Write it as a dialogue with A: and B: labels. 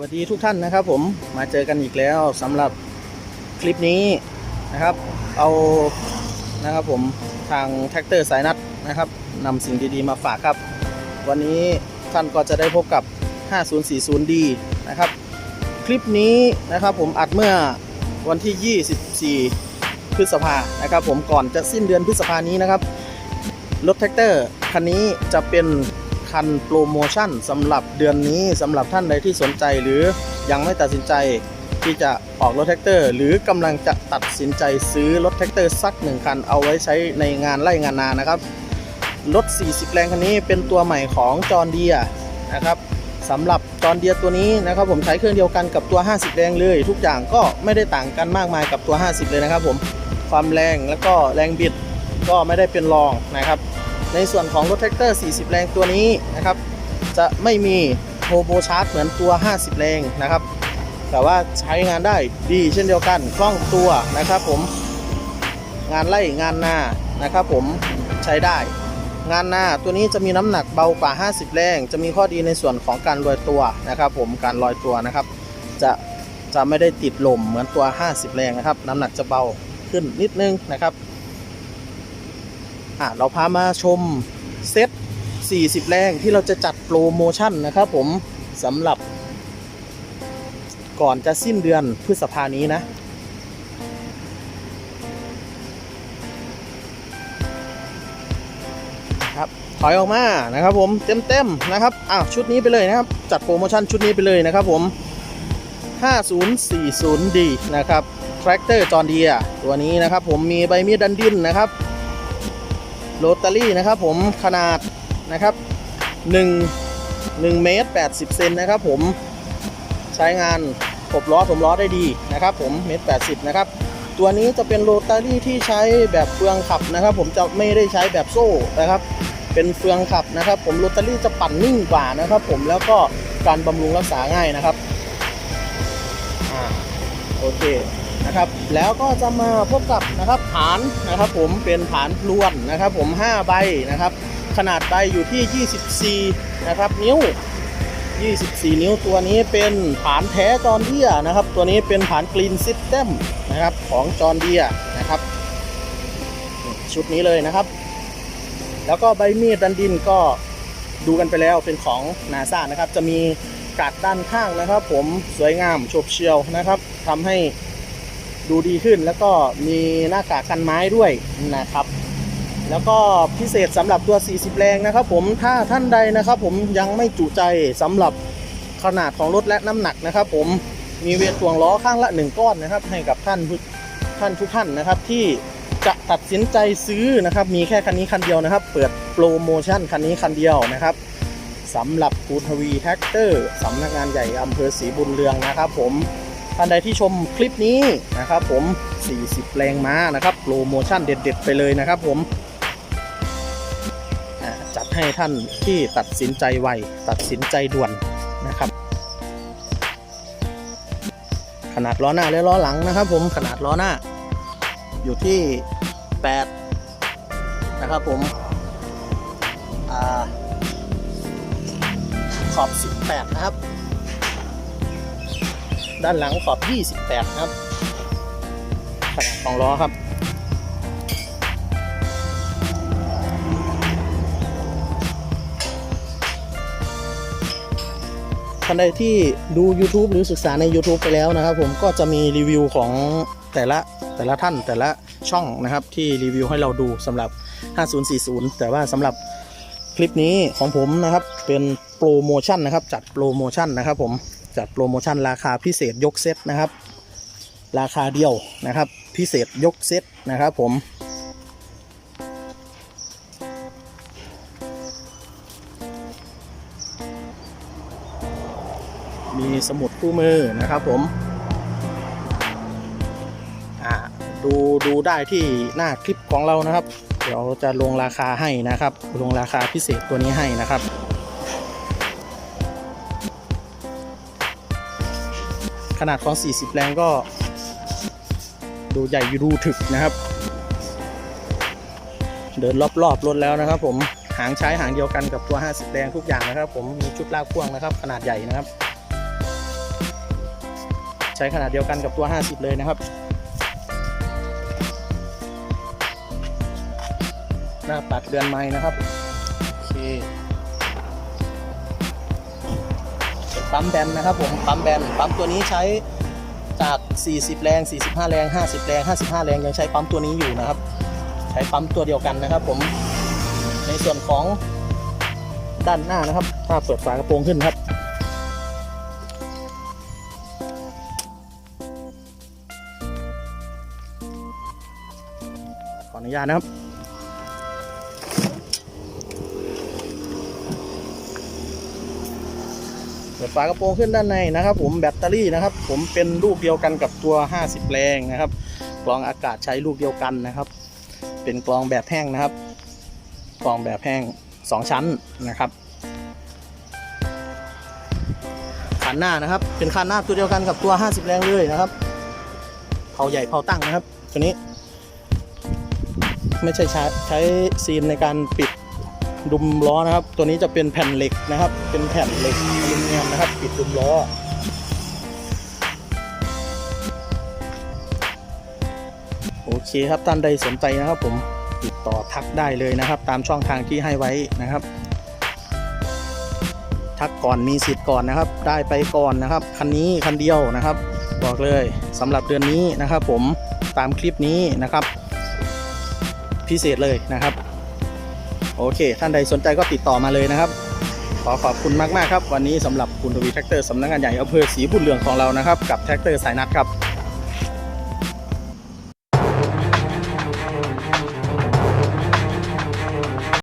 A: สวัสดีทุกท่านนะครับผมมาเจอกันอีกแล้วสำหรับคลิปนี้นะครับ เอานะครับผมทางแท็กเตอร์สายนัดนะครับนำสิ่งดีๆมาฝากครับ วันนี้ท่านก็จะได้พบกับ 5040D นะครับ คลิปนี้นะครับผมอัดเมื่อวันที่ 24 พฤษภานะครับ ผมก่อนจะสิ้นเดือนพฤษภานี้นะครับรถแท็กเตอร์คันนี้จะเป็น คันโปรโมชั่นสำหรับเดือนนี้สำหรับท่านใดที่สนใจหรือยังไม่ตัดสินใจที่จะออกรถแท็กเตอร์ หรือกำลังจะตัดสินใจซื้อรถแท็กเตอร์สักหนึ่งคันเอาไว้ใช้ในงานไร่งานนานะครับรถ 40 แรงคันนี้เป็นตัวใหม่ของจอร์เดียนะครับสำหรับจอร์เดียตัวนี้นะครับ ผมใช้เครื่องเดียวกันกับตัว 50 แรงเลย ทุกอย่างก็ไม่ได้ต่างกันมากมายกับตัว 50 เลยนะครับ ผมความแรงแล้วก็แรงบิดก็ไม่ได้เป็นรองนะครับ ในส่วนของรถแท็กเตอร์ 40 แรงตัวนี้นะครับ จะไม่มีโทโบชาร์จเหมือนตัว 50 แรงนะครับ แต่ว่าใช้งานได้ดีเช่นเดียวกันคล่องตัวนะครับผมงานไล่งานนานะครับผมใช้ได้ งานนาตัวนี้จะมีน้ำหนักเบากว่า 50 แรง จะมีข้อดีในส่วนของการลอยตัวนะครับผมการลอยตัวนะครับ จะจะไม่ได้ติดลมเหมือนตัว 50 แรงนะครับ น้ำหนักจะเบาขึ้นนิดนึงนะครับ อะเราพามาชมเซต 40 แรงที่เราจะจัดโปรโมชั่นนะครับผมสำหรับ ก่อนจะสิ้นเดือนพฤษภานี้นะ ครับถอยออกมานะครับผมเต็มๆนะครับอ้าวชุดนี้ไปเลยนะครับ จัดโปรโมชั่นชุดนี้ไปเลยนะครับผม 5040D นะครับ Tractor John Deere ตัวนี้นะครับผมมีใบมีดดันดินนะครับ โรตารี่นะครับผมขนาดนะครับ1 1เมตร80เซนนะครับผมใช้งานกบล้อผมล้อได้ดีนะครับผมเมตร80นะครับตัวนี้จะเป็นโรตารี่ที่ใช้แบบเฟืองขับนะครับ ผมจะไม่ได้ใช้แบบโซ่นะครับ เป็นเฟืองขับนะครับ ผมโรตารี่จะปั่นนิ่งกว่านะครับ ผมแล้วก็การบำรุงรักษาง่ายนะครับอ่าโอเค นะครับ แล้วก็จะมาพบกับนะครับฐานนะครับผมเป็นฐานพลวนนะครับ ผม 5 ใบนะครับ ขนาดใบอยู่ที่ 24 นะครับ นิ้ว 24 นิ้วตัวนี้เป็นฐานแท้จอนเดียนะครับ ตัวนี้เป็นฐานกรีนซิสเต็มนะครับของจอนเดียนะครับชุดนี้เลยนะครับ แล้วก็ใบมีดดันดินก็ดูกันไปแล้วเป็นของนาซานะครับ จะมีกาดด้านข้างนะครับ ผมสวยงามโฉบเฉียวนะครับทำให้ ดูดีขึ้นแล้วก็มีหน้ากากกันไม้ด้วยนะครับ แล้วก็พิเศษสำหรับตัว 40 แรงนะครับ ผมถ้าท่านใดนะครับ ผมยังไม่จุใจสำหรับขนาดของรถและน้ำหนักนะครับ ผมมีเวทถ่วงล้อข้างละ 1 ก้อนนะครับ ให้กับท่านท่านทุกท่านนะครับ ที่จะตัดสินใจซื้อนะครับ มีแค่คันนี้คันเดียวนะครับ เปิดโปรโมชั่นคันนี้คันเดียวนะครับสำหรับภูทวีแท็กเตอร์สำนักงานใหญ่อำเภอศรีบุญเรืองนะครับ ผม ท่านใดที่ชมคลิปนี้นะครับผม 40 แรงม้านะครับโปรโมชั่นเด็ด ๆ ไปเลยนะครับผมจัดให้ท่านที่ตัดสินใจไวตัดสินใจด่วนนะครับ ขนาดล้อหน้าและล้อหลังนะครับ ผมขนาดล้อหน้า อยู่ที่ 8 นะครับผมอขอบ 18 นะครับ ด้านหลังขอบ 28 ครับ ขนาดของล้อครับ ท่านใดที่ดู YouTube หรือศึกษาใน YouTube ไปแล้วนะครับ ผมก็จะมีรีวิวของแต่ละแต่ละท่านแต่ละช่องนะครับที่รีวิวให้เราดูสำหรับ 5040 แต่ว่าสำหรับคลิปนี้ของผมนะครับเป็นโปรโมชั่นนะครับจัดโปรโมชั่นนะครับผม จัดโปรโมชั่นราคาพิเศษยกเซตนะครับ ราคาเดียวนะครับ พิเศษยกเซตนะครับผมมีสมุดคู่มือนะครับผมดูดูได้ที่หน้าคลิปของเรานะครับ เดี๋ยวจะลงราคาให้นะครับ ลงราคาพิเศษตัวนี้ให้นะครับ ขนาดของ 40 แรงก็ ดูใหญ่ดูถึกนะครับ เดินรอบๆรถแล้วนะครับ ผมหางใช้หางเดียวกันกับตัว 50 แรงทุกอย่างนะครับ ผมมีชุดลากพ่วงนะครับ ขนาดใหญ่นะครับ ใช้ขนาดเดียวกันกับตัว 50 เลยนะครับหน้าปัดเดือนไม้นะครับ โอเค ปั๊มแบนนะครับผมปั๊มแบนปั๊มตัวนี้ใช้จาก 40 แรง 45 แรง 50 แรง 55 แรงยังใช้ปั๊มตัวนี้อยู่นะครับ ใช้ปั๊มตัวเดียวกันนะครับ ผมในส่วนของด้านหน้านะครับถ้าเปิดฝากระโปรงขึ้นครับขออนุญาตนะครับ เปิดฝากระโปรงขึ้นด้านในนะครับ ผมแบตเตอรี่นะครับ ผมเป็นลูกเดียวกันกับตัว 50 แรงนะครับ กรองอากาศใช้ลูกเดียวกันนะครับ เป็นกรองแบบแห้งนะครับ กรองแบบแห้ง 2 ชั้นนะครับคันหน้านะครับ เป็นคันหน้าตัวเดียวกันกับตัว 50 แรงเลยนะครับเผาใหญ่เผาตั้งนะครับ ตัวนี้ ไม่ใช่ใช้ใช้ซีนในการปิด ดุมล้อนะครับ ตัวนี้จะเป็นแผ่นเหล็กนะครับ เป็นแผ่นเหล็กอลูมิเนียมนะครับ ปิดดุมล้อโอเคครับท่านใดสนใจนะครับผมติดต่อทักได้เลยนะครับ ตามช่องทางที่ให้ไว้นะครับ ทักก่อนมีสิทธิ์ก่อนนะครับ ได้ไปก่อนนะครับคันนี้คันเดียวนะครับ บอกเลยสำหรับเดือนนี้นะครับ ผมตามคลิปนี้นะครับ พิเศษเลยนะครับ โอเค ท่านใดสนใจก็ติดต่อมาเลยนะครับ ขอขอบคุณมากๆครับ วันนี้สำหรับคุณทวีแท็กเตอร์สำนักงานใหญ่อำเภอศรีบุญเรืองของเรานะครับ กับแท็กเตอร์สายนัดครับ